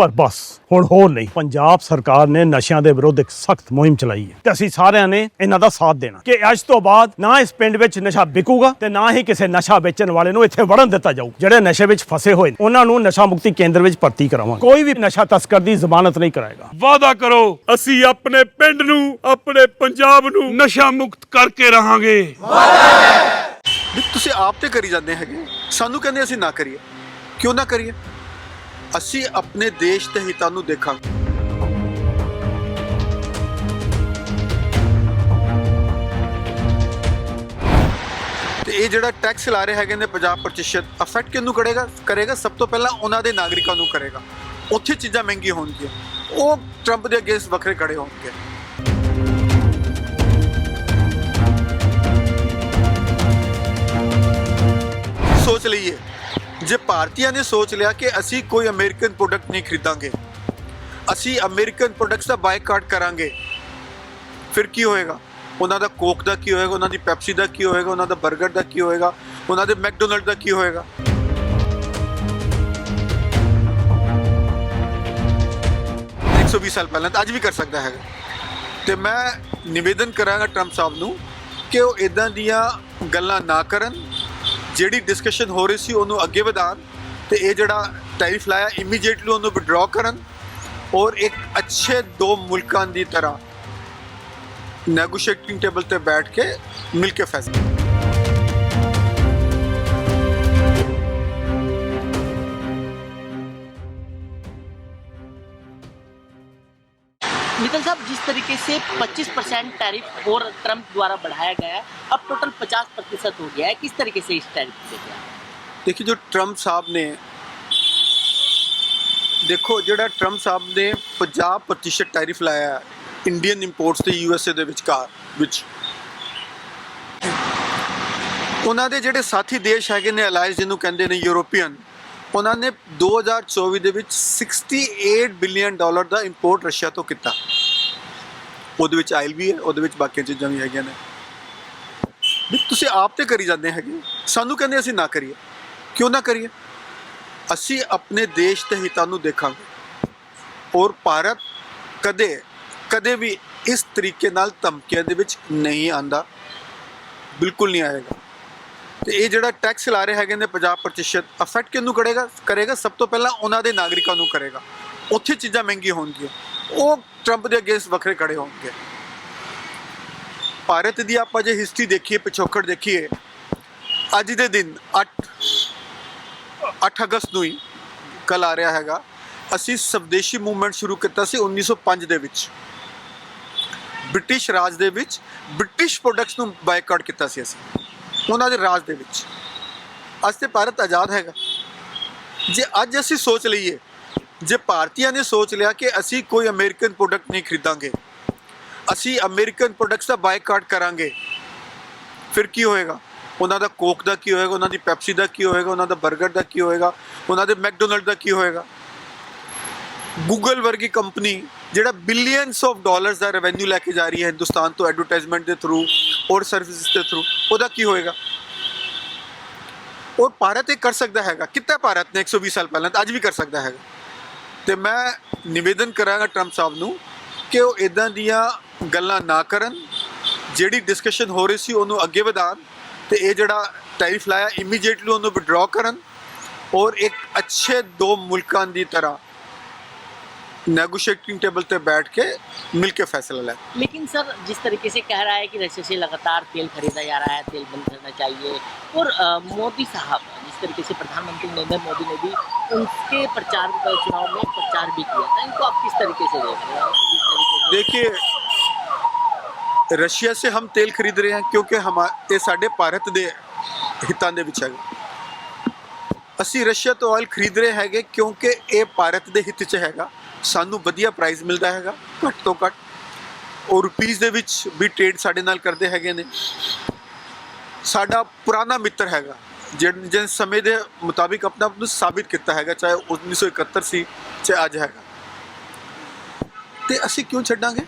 ਪਰ ਬਸ ਹੁਣ ਹੋਰ ਨਹੀਂ। ਪੰਜਾਬ ਸਰਕਾਰ ਨੇ ਨਸ਼ਿਆਂ ਦੇ ਵਿਰੁੱਧ ਇੱਕ ਸਖਤ ਮੁਹਿੰਮ ਚਲਾਈ ਹੈ ਤੇ ਅਸੀਂ ਸਾਰਿਆਂ ਨੇ ਇਹਨਾਂ ਦਾ ਸਾਥ ਦੇਣਾ ਕਿ ਅੱਜ ਤੋਂ ਬਾਅਦ ਨਾ ਇਸ ਪਿੰਡ ਵਿੱਚ ਨਸ਼ਾ ਵਿਕੂਗਾ ਤੇ ਨਾ ਹੀ ਕਿਸੇ ਨਸ਼ਾ ਵੇਚਣ ਵਾਲੇ ਨੂੰ ਇੱਥੇ ਵੜਨ ਦਿੱਤਾ ਜਾਊ। ਜਿਹੜੇ ਨਸ਼ੇ ਵਿੱਚ ਫਸੇ ਹੋਏ ਨੇ ਉਹਨਾਂ ਨੂੰ ਨਸ਼ਾ ਮੁਕਤੀ ਕੇਂਦਰ ਵਿੱਚ ਭਰਤੀ ਕਰਾਵਾਂਗੇ। ਕੋਈ ਵੀ ਨਸ਼ਾ ਤਸਕਰ ਦੀ ਜ਼ਮਾਨਤ ਨਹੀਂ ਕਰਾਏਗਾ। ਵਾਅਦਾ ਕਰੋ ਅਸੀਂ ਆਪਣੇ ਪਿੰਡ ਨੂੰ ਆਪਣੇ ਪੰਜਾਬ ਨੂੰ ਨਸ਼ਾ ਮੁਕਤ ਕਰਕੇ ਰਹਾਂਗੇ। ਵੀ ਤੁਸੀਂ ਆਪ ਤੇ ਕਰੀ ਜਾਂਦੇ ਹੈਗੇ। ਸਾਨੂੰ ਕਹਿੰਦੇ ਅਸੀਂ ਨਾ ਕਰੀਏ। ਕਿਉਂ ਨਾ ਕਰੀਏ? ਅਸੀਂ ਆਪਣੇ ਦੇਸ਼ ਦੇ ਹਿੱਤਾਂ ਨੂੰ ਦੇਖਾਂਗੇ। ਤੇ ਇਹ ਜਿਹੜਾ ਟੈਕਸ ਲਾ ਰਹੇ ਹੈਗੇ ਨੇ 50% ਅਫੈਕਟ ਕਿਹਨੂੰ ਕਰੇਗਾ? ਕਰੇਗਾ ਸਭ ਤੋਂ ਪਹਿਲਾਂ ਉਹਨਾਂ ਦੇ ਨਾਗਰਿਕਾਂ ਨੂੰ ਕਰੇਗਾ। ਉੱਥੇ ਚੀਜ਼ਾਂ ਮਹਿੰਗੀਆਂ ਹੋਣਗੀਆਂ। ਉਹ ਟਰੰਪ ਦੇ ਅਗੇਂਸਟ ਵੱਖਰੇ ਖੜੇ ਹੋਣਗੇ। ਸੋਚ ਲਈਏ। ਜੇ ਭਾਰਤੀਆਂ ਨੇ ਸੋਚ ਲਿਆ ਕਿ ਅਸੀਂ ਕੋਈ ਅਮਰੀਕਨ ਪ੍ਰੋਡਕਟ ਨਹੀਂ ਖਰੀਦਾਂਗੇ, ਅਸੀਂ ਅਮਰੀਕਨ ਪ੍ਰੋਡਕਟਸ ਦਾ ਬਾਈਕਾਟ ਕਰਾਂਗੇ, ਫਿਰ ਕੀ ਹੋਏਗਾ? ਉਹਨਾਂ ਦਾ ਕੋਕ ਦਾ ਕੀ ਹੋਏਗਾ? ਉਹਨਾਂ ਦੀ ਪੈਪਸੀ ਦਾ ਕੀ ਹੋਏਗਾ? ਉਹਨਾਂ ਦਾ 버ਗਰ ਦਾ ਕੀ ਹੋਏਗਾ? ਉਹਨਾਂ ਦੇ ਮੈਕਡੋਨਲਡ ਦਾ ਕੀ ਹੋਏਗਾ? ਇੱਕ ਸੌ ਵੀਹ ਸਾਲ ਪਹਿਲਾਂ ਤਾਂ ਅੱਜ ਵੀ ਕਰ ਸਕਦਾ ਹੈਗਾ। ਤੇ ਮੈਂ ਨਿਵੇਦਨ ਕਰਾਂਗਾ ਟਰੰਪ ਸਾਹਿਬ ਨੂੰ ਕਿ ਉਹ ਇਦਾਂ ਦੀਆਂ ਗੱਲਾਂ ਨਾ ਕਰਨ ਜਿਹੜੀ ਡਿਸਕਸ਼ਨ ਹੋ ਰਹੀ ਸੀ ਉਹਨੂੰ ਅੱਗੇ ਵਧਾਉਣ ਤੇ ਇਹ ਜਿਹੜਾ ਟੈਰਿਫ ਲਾਇਆ ਇਮੀਡੀਏਟਲੀ ਉਹਨੂੰ ਵਿਡਰਾ ਕਰਨ ਔਰ ਇੱਕ ਅੱਛੇ ਦੋ ਮੁਲਕਾਂ ਦੀ ਤਰ੍ਹਾਂ ਨੈਗੋਸ਼ੀਏਟਿੰਗ ਟੇਬਲ ਤੇ ਬੈਠ ਕੇ ਮਿਲ ਕੇ ਫੈਸਲਾ। मित्तल साहब जिस तरीके से 25 परसेंट टैरिफ और ट्रंप द्वारा बढ़ाया गया है अब टोटल 50 प्रतिशत हो गया है किस तरीके से इस टैरिफ को देखते हैं ਦੇਖੀ ਜੋ ਟਰੰਪ ਸਾਹਿਬ ਨੇ ਦੇਖੋ ਜਿਹੜਾ ਟਰੰਪ ਸਾਹਿਬ ਨੇ 50% ਟੈਰਿਫ ਲਾਇਆ ਹੈ ਇੰਡੀਅਨ ਇੰਪੋਰਟਸ ਤੇ ਯੂਐਸਏ ਦੇ ਵਿਚਕਾਰ ਵਿੱਚ ਉਹਨਾਂ ਦੇ ਜਿਹੜੇ ਸਾਥੀ ਦੇਸ਼ ਹੈਗੇ ਨੇ ਅਲਾਈਜ਼ ਜਿਹਨੂੰ ਕਹਿੰਦੇ ਨੇ ਯੂਰੋਪੀਅਨ ਉਹਨਾਂ ਨੇ 2024 ਦੇ ਵਿੱਚ 68 ਬਿਲੀਅਨ ਡਾਲਰ ਦਾ ਇੰਪੋਰਟ ਰਸ਼ੀਆ ਤੋਂ ਕੀਤਾ। ਉਹਦੇ ਵਿੱਚ ਆਇਲ ਵੀ ਹੈ, ਉਹਦੇ ਵਿੱਚ ਬਾਕੀਆਂ ਚੀਜ਼ਾਂ ਵੀ ਹੈਗੀਆਂ ਨੇ। ਵੀ ਤੁਸੀਂ ਆਪ ਤੇ ਕਰੀ ਜਾਂਦੇ ਹੈਗੇ ਸਾਨੂੰ ਕਹਿੰਦੇ ਅਸੀਂ ਨਾ ਕਰੀਏ। ਕਿਉਂ ਨਾ ਕਰੀਏ? ਅਸੀਂ ਆਪਣੇ ਦੇਸ਼ ਦੇ ਹਿੱਤਾਂ ਨੂੰ ਦੇਖਾਂਗੇ। ਔਰ ਭਾਰਤ ਕਦੇ ਕਦੇ ਵੀ ਇਸ ਤਰੀਕੇ ਨਾਲ ਧਮਕੀਆਂ ਦੇ ਵਿੱਚ ਨਹੀਂ ਆਂਦਾ ਬਿਲਕੁਲ ਨਹੀਂ ਆਏਗਾ। ਤੇ ਇਹ ਜਿਹੜਾ ਟੈਕਸ ਲਾ ਰਹੇ ਹੈਗੇ ਨੇ 50% ਅਫੈਕਟ ਕਿਹਨੂੰ ਕਰੇਗਾ? ਕਰੇਗਾ ਸਭ ਤੋਂ ਪਹਿਲਾਂ ਉਹਨਾਂ ਦੇ ਨਾਗਰਿਕਾਂ ਨੂੰ ਕਰੇਗਾ। ਉੱਥੇ ਚੀਜ਼ਾਂ ਮਹਿੰਗੀਆਂ ਹੋਣਗੀਆਂ। ਉਹ ਟਰੰਪ ਦੇ ਅਗੇਂਸਟ ਵੱਖਰੇ ਖੜੇ ਹੋਣਗੇ। ਭਾਰਤ ਦੀ ਆਪਾਂ ਜੇ ਹਿਸਟਰੀ ਦੇਖੀਏ, ਪਿਛੋਕੜ ਦੇਖੀਏ, ਅੱਜ ਦੇ ਦਿਨ 8 8 ਅਗਸਤ ਨੂੰ ਹੀ ਕੱਲ ਆ ਰਿਹਾ ਹੈਗਾ। ਅਸੀਂ ਸਵਦੇਸ਼ੀ ਮੂਵਮੈਂਟ ਸ਼ੁਰੂ ਕੀਤਾ ਸੀ 1905 ਦੇ ਵਿੱਚ। ਬ੍ਰਿਟਿਸ਼ ਰਾਜ ਦੇ ਵਿੱਚ ਬ੍ਰਿਟਿਸ਼ ਪ੍ਰੋਡਕਟਸ ਨੂੰ ਬਾਈਕਾਟ ਕੀਤਾ ਸੀ ਅਸੀਂ। ਉਹਨਾਂ ਦੇ ਰਾਜ ਦੇ ਵਿੱਚ। ਅੱਜ ਤੇ ਭਾਰਤ ਆਜ਼ਾਦ ਹੈਗਾ। ਜੇ ਅੱਜ ਅਸੀਂ ਸੋਚ ਲਈਏ, ਜੇ ਭਾਰਤੀਆਂ ਨੇ ਸੋਚ ਲਿਆ ਕਿ ਅਸੀਂ ਕੋਈ ਅਮਰੀਕਨ ਪ੍ਰੋਡਕਟ ਨਹੀਂ ਖਰੀਦਾਂਗੇ, ਅਸੀਂ ਅਮਰੀਕਨ ਪ੍ਰੋਡਕਟਸ ਦਾ ਬਾਈਕਾਟ ਕਰਾਂਗੇ, ਫਿਰ ਕੀ ਹੋਏਗਾ? ਉਹਨਾਂ ਦਾ ਕੋਕ ਦਾ ਕੀ ਹੋਏਗਾ? ਉਹਨਾਂ ਦੀ ਪੈਪਸੀ ਦਾ ਕੀ ਹੋਏਗਾ? ਉਹਨਾਂ ਦਾ 버ਗਰ ਦਾ ਕੀ ਹੋਏਗਾ? ਉਹਨਾਂ ਦੇ ਮੈਕਡੋਨਲਡ ਦਾ ਕੀ ਹੋਏਗਾ? ਗੂਗਲ ਵਰਗੀ ਕੰਪਨੀ ਜਿਹੜਾ ਬਿਲੀਅਨਸ ਆਫ ਡਾਲਰਸ ਦਾ ਰੈਵਨਿਊ ਲੈ ਕੇ ਜਾ ਰਹੀ ਹੈ ਹਿੰਦੁਸਤਾਨ ਤੋਂ ਐਡਵਰਟਾਈਜ਼ਮੈਂਟ ਦੇ ਥਰੂ ਔਰ ਸਰਵਿਸ ਦੇ ਥਰੂ ਉਹਦਾ ਕੀ ਹੋਏਗਾ? ਔਰ ਭਾਰਤ ਇਹ ਕਰ ਸਕਦਾ ਹੈਗਾ। ਕਿੱਤਾ ਭਾਰਤ ਨੇ 120 ਸਾਲ ਪਹਿਲਾਂ ਤਾਂ ਅੱਜ ਵੀ ਕਰ ਸਕਦਾ ਹੈਗਾ। ਤੇ ਮੈਂ ਨਿਵੇਦਨ ਕਰਾਂਗਾ ਟਰੰਪ ਸਾਹਿਬ ਨੂੰ ਕਿ ਉਹ ਇਦਾਂ ਦੀਆਂ ਗੱਲਾਂ ਨਾ ਕਰਨ, ਜਿਹੜੀ ਡਿਸਕਸ਼ਨ ਹੋ ਰਹੀ ਸੀ ਉਹਨੂੰ ਅੱਗੇ ਵਧਾਉਣ ਤੇ ਇਹ ਜਿਹੜਾ ਟੈਰਿਫ ਲਾਇਆ ਇਮੀਡੀਏਟਲੀ ਉਹਨੂੰ ਵਿਡਰਾ ਕਰਨ ਔਰ ਇੱਕ ਅੱਛੇ ਦੋ ਮੁਲਕਾਂ ਦੀ ਤਰ੍ਹਾਂ ਨੈਗੋਸ਼ੀਏਟਿੰਗ ਟੇਬਲ ਤੇ ਬੈਠ ਕੇ ਮਿਲ ਕੇ फैसला लें लेकिन सर जिस तरीके से कह रहा है कि रशिया से लगातार तेल खरीदा जा रहा है तेल बंद करना चाहिए और अ, मोदी साहब जिस तरीके से प्रधानमंत्री नरेंद्र मोदी ने भी उनके प्रचार का चुनाव में प्रचार भी किया था इनको आप किस तरीके से देख रहे हैं जिस तरीके से देखिए रशिया से हम तेल खरीद रहे हैं क्योंकि हम ਇਹ ਸਾਡੇ ਭਾਰਤ ਦੇ ਹਿੱਤਾਂ ਦੇ ਵਿੱਚ ਹੈਗਾ ਅਸੀਂ ਰਸ਼ੀਆ ਤੋਂ ਆਇਲ ਖਰੀਦ ਰਹੇ ਹੈਗੇ ਕਿਉਂਕਿ ਇਹ ਭਾਰਤ ਦੇ ਹਿੱਤ 'ਚ ਹੈਗਾ ਸਾਨੂੰ ਵਧੀਆ ਪ੍ਰਾਈਸ ਮਿਲਦਾ ਹੈਗਾ, ਘੱਟ ਤੋਂ ਘੱਟ। ਉਹ ਰੁਪੀਸ ਦੇ ਵਿੱਚ ਵੀ ਟ੍ਰੇਡ ਸਾਡੇ ਨਾਲ ਕਰਦੇ ਹੈਗੇ ਨੇ। ਸਾਡਾ ਪੁਰਾਣਾ ਮਿੱਤਰ ਹੈਗਾ ਜਿਹਨ ਜਿਸ ਸਮੇਂ ਦੇ ਮੁਤਾਬਿਕ ਆਪਣਾ ਆਪ ਨੂੰ ਸਾਬਿਤ ਕੀਤਾ ਹੈਗਾ, ਚਾਹੇ 1971 ਸੀ ਚਾਹੇ ਅੱਜ ਹੈਗਾ। ਤੇ ਅਸੀਂ ਕਿਉਂ ਛੱਡਾਂਗੇ?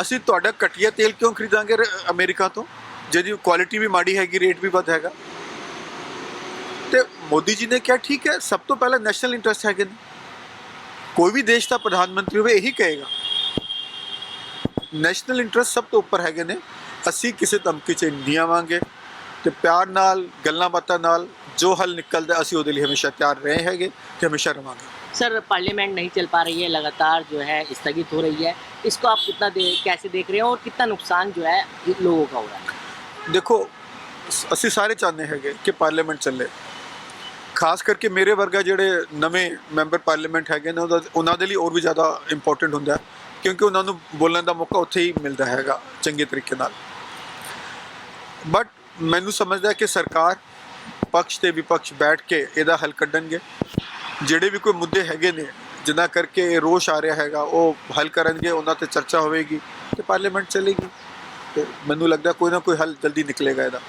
ਅਸੀਂ ਤੁਹਾਡਾ ਘਟੀਆ ਤੇਲ ਕਿਉਂ ਖਰੀਦਾਂਗੇ ਰ- ਅਮਰੀਕਾ ਤੋਂ? ਜਿਹਦੀ ਕੁਆਲਿਟੀ ਵੀ ਮਾੜੀ ਹੈਗੀ ਰੇਟ ਵੀ ਵੱਧ ਹੈਗਾ। ਤੇ ਮੋਦੀ ਜੀ ਨੇ ਕਿਹਾ, ਠੀਕ ਹੈ, ਸਭ ਤੋਂ ਪਹਿਲਾਂ ਨੈਸ਼ਨਲ ਇੰਟਰਸਟ ਹੈਗੇ ਨੇ। ਕੋਈ ਵੀ ਦੇਸ਼ ਦਾ ਪ੍ਰਧਾਨ ਮੰਤਰੀ ਹੋਵੇ ਇਹੀ ਕਹੇਗਾ ਨੈਸ਼ਨਲ ਇੰਟਰਸਟ ਸਭ ਤੋਂ ਉੱਪਰ ਹੈਗੇ ਨੇ ਅਸੀਂ ਕਿਸੇ ਧਮਕੀ 'ਚ ਨਹੀਂ ਆਵਾਂਗੇ ਤੇ ਪਿਆਰ ਨਾਲ ਗੱਲਾਂ ਬਾਤਾਂ ਨਾਲ ਜੋ ਹੱਲ ਨਿਕਲਦਾ ਅਸੀਂ ਉਹਦੇ ਲਈ ਹਮੇਸ਼ਾ ਤਿਆਰ ਰਹੇ ਹੈਗੇ ਤੇ ਹਮੇਸ਼ਾ ਰਵਾਂਗੇ सर पार्लियामेंट नहीं चल पा रही है लगातार जो है स्थगित हो रही है इसको आप कितना दे कैसे देख रहे हैं और कितना नुकसान जो है लोगों का हो रहा है ਦੇਖੋ ਸ- ਅਸੀਂ ਸਾਰੇ ਚਾਹੁੰਦੇ ਹੈਗੇ ਕਿ ਪਾਰਲੀਮੈਂਟ ਚੱਲੇ ਖਾਸ ਕਰਕੇ ਮੇਰੇ ਵਰਗਾ ਜਿਹੜੇ ਨਵੇਂ ਮੈਂਬਰ ਪਾਰਲੀਮੈਂਟ ਹੈਗੇ ਨੇ, ਉਹਦਾ ਉਹਨਾਂ ਦੇ ਲਈ ਹੋਰ ਵੀ ਜ਼ਿਆਦਾ ਇੰਪੋਰਟੈਂਟ ਹੁੰਦਾ ਕਿਉਂਕਿ ਉਹਨਾਂ ਨੂੰ ਬੋਲਣ ਦਾ ਮੌਕਾ ਉੱਥੇ ਹੀ ਮਿਲਦਾ ਹੈਗਾ, ਚੰਗੇ ਤਰੀਕੇ ਨਾਲ। ਬਟ ਮੈਨੂੰ ਸਮਝਦਾ ਕਿ ਸਰਕਾਰ ਪਕਸ਼ ਤੇ ਵਿਪਕਸ਼ ਬੈਠ ਕੇ ਇਹਦਾ ਹੱਲ ਕੱਢਣਗੇ। ਜਿਹੜੇ ਵੀ ਕੋਈ ਮੁੱਦੇ ਹੈਗੇ ਨੇ, ਜਿਨ੍ਹਾਂ ਕਰਕੇ ਇਹ ਰੋਸ਼ ਆ ਰਿਹਾ ਹੈਗਾ, ਉਹ ਹੱਲ ਕਰਨਗੇ, ਉਹਨਾਂ ਤੇ ਚਰਚਾ ਹੋਵੇਗੀ ਤੇ ਪਾਰਲੀਮੈਂਟ ਚੱਲੇਗੀ। ਤੇ ਮੈਨੂੰ ਲੱਗਦਾ ਕੋਈ ਨਾ ਕੋਈ ਹੱਲ ਜਲਦੀ ਨਿਕਲੇਗਾ ਇਹਦਾ।